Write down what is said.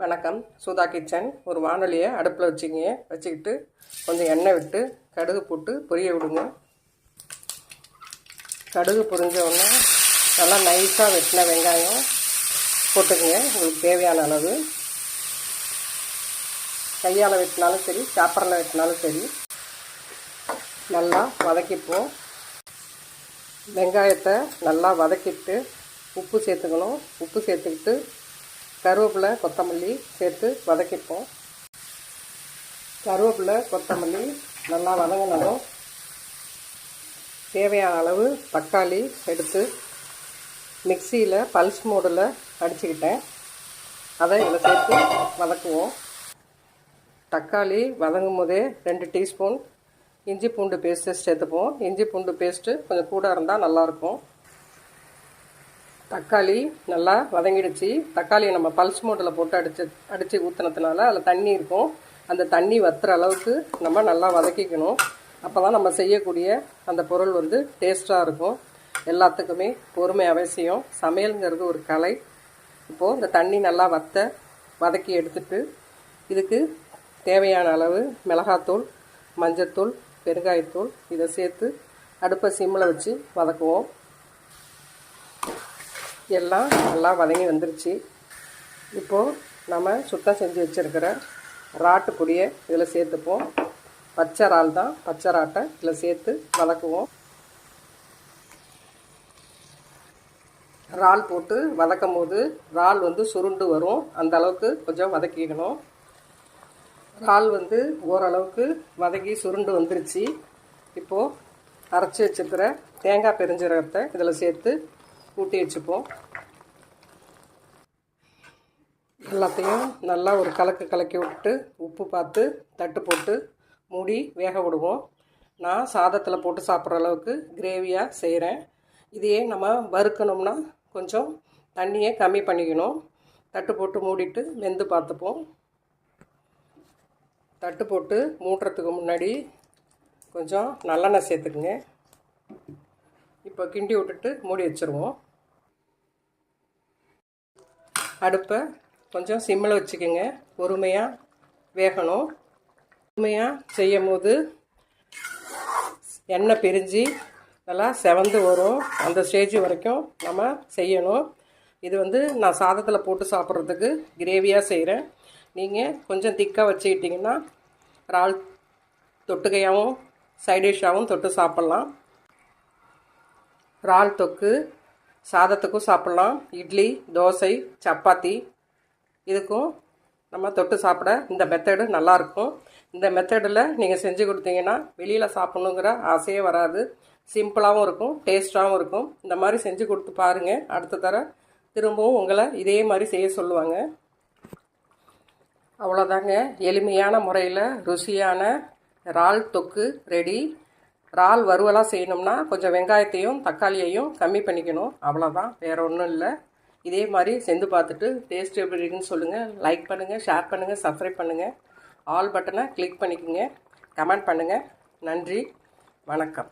வணக்கம். சுதா கிச்சன். ஒரு வானொலியை அடுப்பில் வச்சுக்கிங்க வச்சுக்கிட்டு கொஞ்சம் எண்ணெய் விட்டு கடுகு போட்டு பொரிய விடுங்க. கடுகு பொரிஞ்ச உடனே நல்லா நைஸாக வெட்டின வெங்காயம் போட்டுக்குங்க. உங்களுக்கு தேவையான அளவு. கையால் வெட்டினாலும் சரி சாப்பரில் வெட்டினாலும் சரி நல்லா வதக்கிப்போம். வெங்காயத்தை நல்லா வதக்கிட்டு உப்பு சேர்த்துக்கணும். உப்பு சேர்த்துக்கிட்டு கருவேப்பிலை கொத்தமல்லி சேர்த்து வதக்கிப்போம். கருவேப்பிலை கொத்தமல்லி நல்லா வதங்கினதும் தேவையான அளவு தக்காளி எடுத்து மிக்சியில் பல்ஸ் மோடில் அடிச்சுக்கிட்டேன். அதை இதில் சேர்த்து வதக்குவோம். தக்காளி வதங்கும் போதே ரெண்டு டீஸ்பூன் இஞ்சி பூண்டு பேஸ்ட்டு சேர்த்துப்போம். இஞ்சி பூண்டு பேஸ்ட்டு கொஞ்சம் கூட இருந்தால் நல்லாயிருக்கும் தக்காளி நல்லா வதங்கிடுச்சு. தக்காளியை நம்ம பல்ஸ் மோட்டில் போட்டு அடித்து அடித்து ஊற்றுனதுனால அதில் தண்ணி இருக்கும். அந்த தண்ணி வத்துற அளவுக்கு நம்ம நல்லா வதக்கிக்கணும். அப்போ தான் நம்ம செய்யக்கூடிய அந்த பொருள் வந்து டேஸ்ட்டாக இருக்கும். எல்லாத்துக்குமே பொறுமை அவசியம். சமையலுங்கிறது ஒரு கலை. இப்போது இந்த தண்ணி நல்லா வத்த வதக்கி எடுத்துட்டு இதுக்கு தேவையான அளவு மிளகாத்தூள் மஞ்சத்தூள் பெருங்காயத்தூள் இதை சேர்த்து அடுப்பை சிம்மில் வச்சு வதக்குவோம். எல்லாம் நல்லா வதங்கி வந்துருச்சு. இப்போது நம்ம சுத்தம் செஞ்சு வச்சுருக்கிற ராட்டு பொடியை இதில் சேர்த்துப்போம். பச்சை இறால் தான் பச்சை ராட்டை இதில் சேர்த்து வதக்குவோம். இறால் போட்டு வதக்கும் போது இறால் வந்து சுருண்டு வரும். அந்த அளவுக்கு கொஞ்சம் வதக்கிக்கணும். இறால் வந்து ஓரளவுக்கு வதக்கி சுருண்டு வந்துருச்சு. இப்போது அரைச்சி வச்சுருக்கிற தேங்காய் பெருஞ்சீரகத்தை இதில் சேர்த்து கூட்டி வச்சுப்போம் எல்லாத்தையும் நல்லா ஒரு கலக்கு கலக்கி விட்டு உப்பு பார்த்து தட்டு போட்டு மூடி வேக விடுவோம். நான் சாதத்தில் போட்டு சாப்பிட்ற அளவுக்கு கிரேவியாக செய்கிறேன் இதையே நம்ம வறுக்கணும்னா கொஞ்சம் தண்ணியை கம்மி பண்ணிக்கணும். தட்டு போட்டு மூடிட்டு வெந்து பார்த்துப்போம். தட்டு போட்டு மூட்டுறதுக்கு முன்னாடி கொஞ்சம் நல்லெண்ணெய் சேர்த்துக்குங்க. இப்போ கிண்டி விட்டுட்டு மூடி வச்சுருவோம். அடுப்பை கொஞ்சம் சிம்மில் வச்சுக்கோங்க. பொறுமையாக வேகணும். பொறுமையாக செய்யும் போது எண்ணெய் பிரிஞ்சு நல்லா செவந்து வரும். அந்த ஸ்டேஜ் வரைக்கும் நம்ம செய்யணும். இது வந்து நான் சாதத்தில் போட்டு சாப்பிட்றதுக்கு கிரேவியாக செய்கிறேன் நீங்கள் கொஞ்சம் திக்காக வச்சுக்கிட்டிங்கன்னா இறால் தொட்டுக்கையாகவும் சைடிஷாகவும் தொட்டு சாப்பிட்லாம். இறால் தொக்கு சாதத்துக்கும் சாப்பிட்லாம். இட்லி தோசை சப்பாத்தி. இதுக்கும் நம்ம தொட்டு சாப்பிட இந்த மெத்தடு நல்லாயிருக்கும் இந்த மெத்தடில் நீங்கள் செஞ்சு கொடுத்தீங்கன்னா வெளியில் சாப்பிட்ணுங்கிற ஆசையே வராது. சிம்பிளாகவும் இருக்கும் டேஸ்ட்டாகவும் இருக்கும். இந்த மாதிரி செஞ்சு கொடுத்து பாருங்கள் அடுத்த தர திரும்பவும் உங்களை இதே மாதிரி செய்ய சொல்லுவாங்க. அவ்வளோதாங்க எளிமையான முறையில் ருசியான இறால் தொக்கு ரெடி. இறால் வறுவலாக செய்யணும்னா கொஞ்சம் வெங்காயத்தையும் தக்காளியையும் கம்மி பண்ணிக்கணும். அவ்வளோதான் வேறு ஒன்றும் இல்லை. இதே மாதிரி செஞ்சு பார்த்துட்டு டேஸ்ட் எப்படி இருக்குன்னு சொல்லுங்கள் லைக் பண்ணுங்கள் ஷேர் பண்ணுங்கள் சப்ஸ்கிரைப் பண்ணுங்கள் ஆல் பட்டனை கிளிக் பண்ணிக்கோங்க. கமெண்ட் பண்ணுங்கள் நன்றி. வணக்கம்.